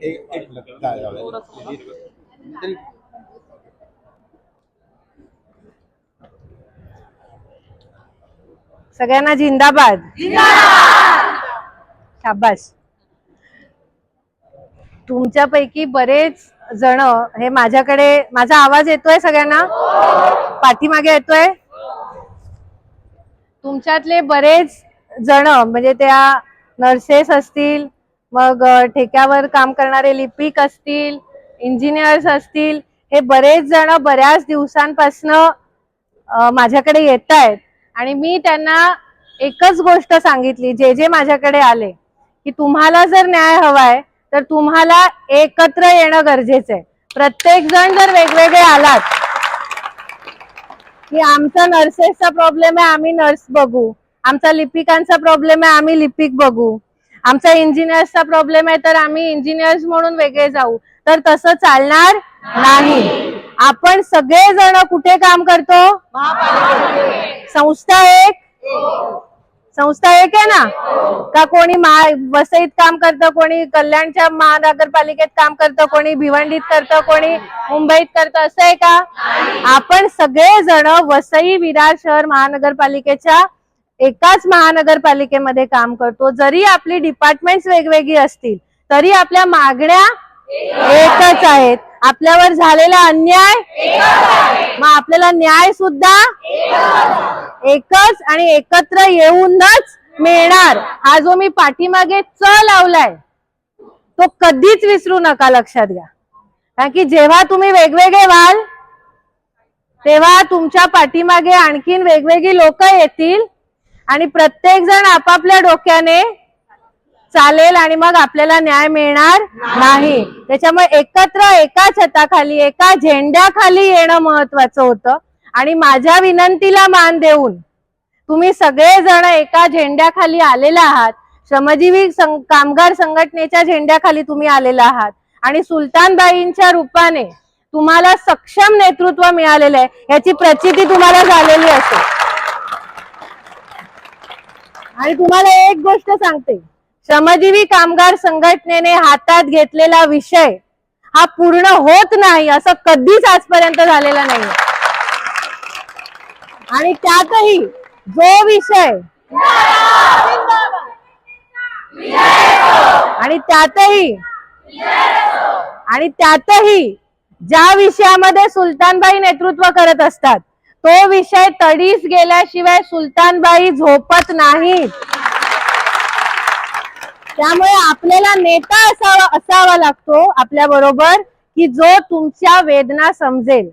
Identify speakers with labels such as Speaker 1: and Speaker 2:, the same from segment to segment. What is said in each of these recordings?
Speaker 1: एक एक मिनिट काय झालं? तरी-
Speaker 2: सगळ्यांना जिंदाबाद! शाबास. तुमच्यापैकी बरेच जण हे माझ्याकडे माझा आवाज येतोय सगळ्यांना? पाठीमागे येतोय? तुमच्यातले बरेच जण म्हणजे त्या नर्सेस असतील मग ठेक्यावर काम करणारे लिपिक असतील इंजिनियर्स असतील हे बरेच जण बऱ्याच दिवसांपासनं माझ्याकडे येत आहेत आणि मी त्यांना एकच गोष्ट सांगितली जे जे माझ्याकडे आले की तुम्हाला जर न्याय हवाय तर तुम्हाला एकत्र येणं गरजेचं आहे. प्रत्येक जण जर वेगवेगळे आलात की आमचा नर्सेसचा प्रॉब्लेम आहे आम्ही नर्स बघू. आमचा लिपिकांचा प्रॉब्लेम आहे आम्ही लिपिक बघू. आमचा इंजिनियर्सचा प्रॉब्लेम आहे तर आम्ही इंजिनियर्स म्हणून वेगळे जाऊ. तर तसं चालणार नाही. आपण सगळेजण कुठे काम करतो? संस्था एक. संस्था एक आहे ना? का कोणी वसईत काम करतं कोणी कल्याणच्या महानगरपालिकेत काम करतं कोणी भिवंडीत करतं कोणी मुंबईत करतं असं आहे का? आपण सगळेजण वसई विरार शहर महानगरपालिकेच्या एकाच महानगरपालिकेमध्ये काम करतो. जरी आपली डिपार्टमेंट्स वेगवेगळी असतील तरी आपल्या मागण्या एकच आहेत. आपल्यावर झालेला अन्याय मग आपल्याला न्याय सुद्धा एकच आणि एकत्र येऊनच मिळणार. हा जो मी पाठीमागे च लावलाय तो कधीच विसरू नका लक्षात घ्या. कारण की जेव्हा तुम्ही वेगवेगळे व्हाल तेव्हा तुमच्या पाठीमागे आणखीन वेगवेगळी लोक येतील आणि प्रत्येक जण आपापल्या डोक्याने चालेल आणि मग आपल्याला न्याय मिळणार नाही. त्याच्यामुळे एकत्र एका छताखाली एका झेंड्याखाली येणं महत्वाचं होतं. आणि माझ्या विनंतीला मान देऊन तुम्ही सगळेजण एका झेंड्याखाली आलेला आहात. श्रमजीवी कामगार संघटनेच्या झेंड्याखाली तुम्ही आलेला आहात. आणि सुलतानबाईंच्या रूपाने तुम्हाला सक्षम नेतृत्व मिळालेलं आहे. याची प्रचिती तुम्हाला झालेली असेल. आणि तुम्हाला एक गोष्ट सांगते. श्रमजीवी कामगार संघटनेने हातात घेतलेला विषय हा पूर्ण होत नाही असं कधीच आजपर्यंत झालेला नाही. आणि त्यातही जो विषय आणि त्यातही आणि त्यातही ज्या विषयामध्ये सुलतानबाई नेतृत्व करत असतात तो विषय तडीस गेल्याशिवाय सुलतानबाई झोपत नाहीत. त्यामुळे आपल्याला नेता असावा असावा लागतो आपल्या बरोबर की जो तुमच्या वेदना समजेल.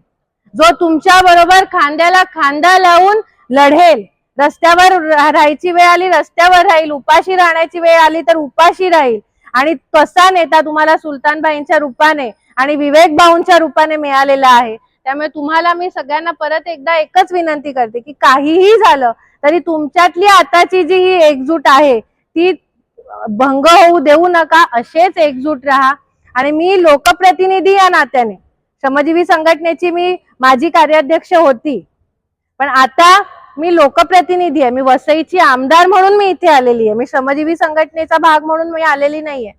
Speaker 2: जो तुमच्या बरोबर खांद्याला खांदा लावून लढेल. रस्त्यावर राहायची वेळ आली रस्त्यावर राहील उपाशी राहण्याची वेळ आली तर उपाशी राहील. आणि तसा नेता तुम्हाला सुलतानबाईंच्या रूपाने आणि विवेक भाऊंच्या रूपाने मिळालेला आहे. त्यामुळे तुम्हाला मी सगळ्यांना परत एकदा एकच विनंती करते की काहीही झालं तरी तुमच्यातली आताची जी ही एकजूट आहे ती भंग होऊ देऊ नका असेच एकजूट राहा. आणि मी लोकप्रतिनिधी या नात्याने. श्रमजीवी संघटनेची मी माझी कार्याध्यक्ष होती. पण आता मी लोकप्रतिनिधी आहे. मी वसईची आमदार म्हणून मी इथे आलेली आहे. मी श्रमजीवी संघटनेचा भाग म्हणून मी आलेली नाहीये.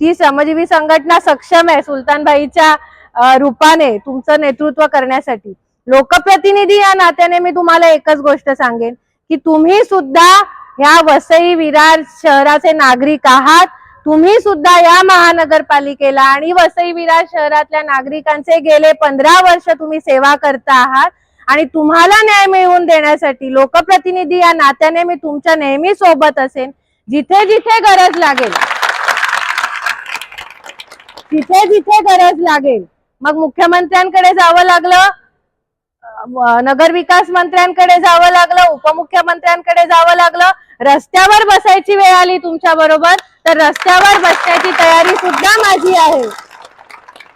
Speaker 2: ती श्रमजीवी संघटना सक्षम आहे. सुलतानबाईच्या रूपाने तुमचं नेतृत्व करण्यासाठी. लोकप्रतिनिधी या नात्याने मी तुम्हाला एकच गोष्ट सांगेन की तुम्ही सुद्धा ह्या वसई विरार शहराचे नागरिक आहात. तुम्ही सुद्धा या महानगरपालिकेला आणि वसई विरार शहरातल्या नागरिकांचे गेले पंधरा वर्ष तुम्ही सेवा करता आहात. आणि तुम्हाला न्याय मिळवून देण्यासाठी लोकप्रतिनिधी या नात्याने मी तुमच्या नेहमी सोबत असेन. जिथे जिथे गरज लागेल जिथे जिथे गरज लागेल मग मुख्यमंत्र्यांकडे जावं लागलं नगर विकास मंत्र्यांकडे जावं लागलं उपमुख्यमंत्र्यांकडे जावं लागलं रस्त्यावर बसायची वेळ आली तुमच्या बरोबर तर रस्त्यावर बसण्याची तयारी सुद्धा माझी आहे.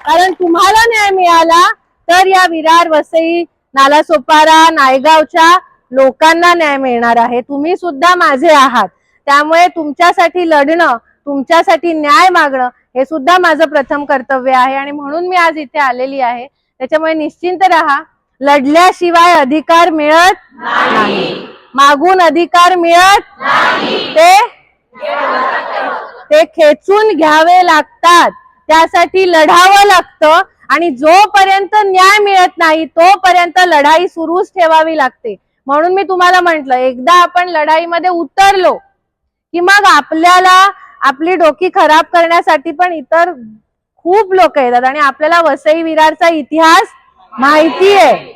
Speaker 2: कारण तुम्हाला न्याय मिळाला तर या विरार वसई नालासोपारा नायगावच्या लोकांना न्याय मिळणार आहे. तुम्ही सुद्धा माझे आहात. त्यामुळे तुमच्यासाठी लढणं तुमच्यासाठी न्याय मागणं हे सुद्धा माझं प्रथम कर्तव्य आहे आणि म्हणून मी आज इथे आलेली आहे. त्याच्यामुळे निश्चिंत राहा. लढल्याशिवाय अधिकार मिळत नाही. मागून अधिकार मिळत ते ते खेचून घ्यावे लागतात. त्यासाठी लढावं लागतं आणि जोपर्यंत न्याय मिळत नाही तोपर्यंत लढाई सुरूच ठेवावी लागते. म्हणून मी तुम्हाला म्हंटल एकदा आपण लढाईमध्ये उतरलो की मग आपल्याला आपली डोकी खराब करण्यासाठी पण इतर खूप लोक येतात आणि आपल्याला वसई विरारचा इतिहास माहिती आहे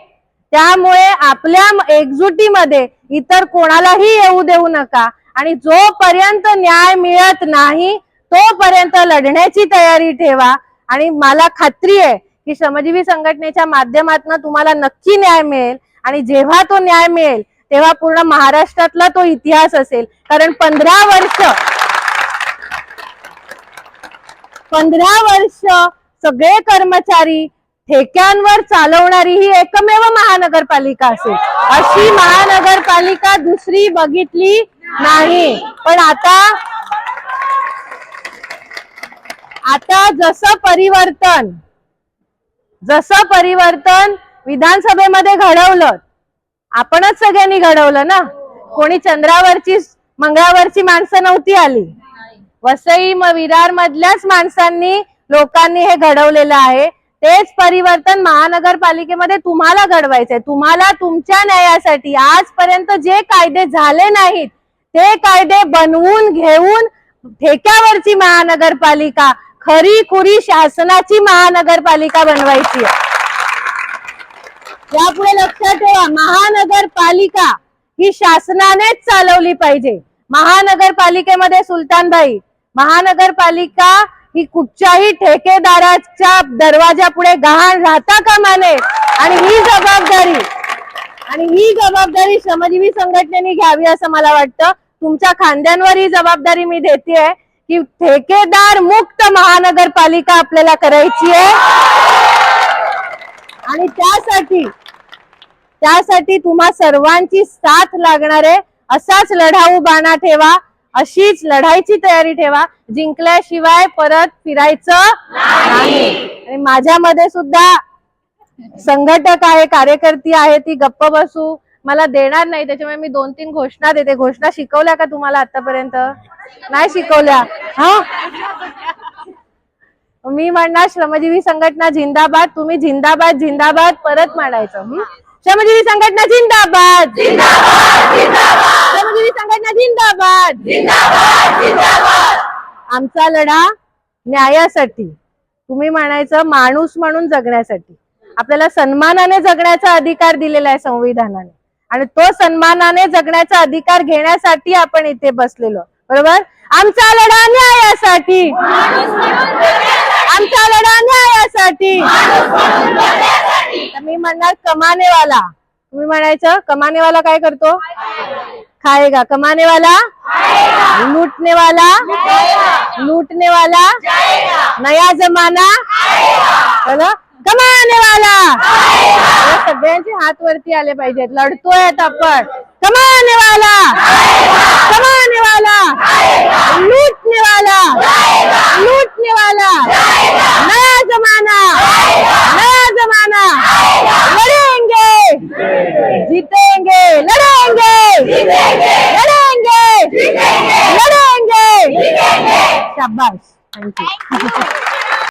Speaker 2: त्यामुळे आपल्या एकजुटीमध्ये इतर कोणालाही येऊ देऊ नका आणि जोपर्यंत न्याय मिळत नाही तोपर्यंत लढण्याची तयारी ठेवा. आणि मला खात्री आहे की श्रमजीवी संघटनेच्या माध्यमातून तुम्हाला नक्की न्याय मिळेल आणि जेव्हा तो न्याय मिळेल तेव्हा पूर्ण महाराष्ट्रातला तो इतिहास असेल. कारण पंधरा वर्ष पंधरा वर्ष सगळे कर्मचारी ठेक्यांवर चालवणारी ही एकमेव महानगरपालिका असेल. अशी महानगरपालिका दुसरी बघितली नाही. पण आता आता जसं परिवर्तन जसं परिवर्तन विधानसभेमध्ये घडवलं आपणच सगळ्यांनी घडवलं ना? कोणी चंद्रावरची मंगळावरची माणसं नव्हती आली. वसई म विरार मधल्याच माणसांनी लोकांनी हे घडवलेलं आहे. तेच परिवर्तन महानगरपालिकेमध्ये तुम्हाला घडवायचंय. तुम्हाला तुमच्या न्यायासाठी आजपर्यंत जे कायदे झाले नाहीत ते कायदे बनवून घेऊन ठेक्यावरची महानगरपालिका खरी खुरी शासनाची महानगरपालिका बनवायची यापुढे लक्षात ठेवा महानगरपालिका ही शासनानेच चालवली पाहिजे. महानगरपालिकेमध्ये सुलतानबाई महानगरपालिका ही कुठच्याही ठेकेदाराच्या दरवाजा पुढे गहाण राहता का माने आणि ही जबाबदारी आणि ही जबाबदारी श्रमजीवी संघटनेने घ्यावी असं मला वाटतं. तुमच्या खांद्यांवर ही जबाबदारी मी देते की ठेकेदार मुक्त महानगरपालिका आपल्याला करायची आहे. आणि त्यासाठी त्यासाठी तुम्हा सर्वांची साथ लागणार आहे. असाच लढाऊ बाणा ठेवा. अशीच लढाईची तयारी ठेवा. जिंकल्याशिवाय परत फिरायचं आणि माझ्यामध्ये सुद्धा संघटक आहे कार्यकर्ती आहे ती गप्प बसू. मला देणार नाही त्याच्यामुळे मी दोन तीन घोषणा देते. घोषणा शिकवल्या का तुम्हाला आतापर्यंत? नाही शिकवल्या. हा? मी म्हणणार श्रमजीवी संघटना जिंदाबाद तुम्ही जिंदाबाद जिंदाबाद परत म्हणायचं. श्रमजीवी संघटना जिंदाबाद! जिंदाबाद! आमचा लढा न्यायासाठी. तुम्ही म्हणायचं माणूस म्हणून जगण्यासाठी. आपल्याला सन्मानाने जगण्याचा अधिकार दिलेला आहे संविधानाने. आणि तो सन्मानाने जगण्याचा अधिकार घेण्यासाठी आपण इथे बसलेलो बरोबर? आमचा लढा न्यायासाठी. आमचा लढा न्यायासाठी. मी म्हणणार कमानेवाला. तुम्ही म्हणायचं कमानेवाला काय करतो? खाएगा कमाने वाला? लूटने वाला? लूटने वाला? नया जमाना? चलो कमाने वाला? सगळ्यांचे हात वरती आले पाहिजेत लढतोय आपण. कमाने वाला? कमाने वाला? लूटने वाला? लूटने वाला advice. Thank you.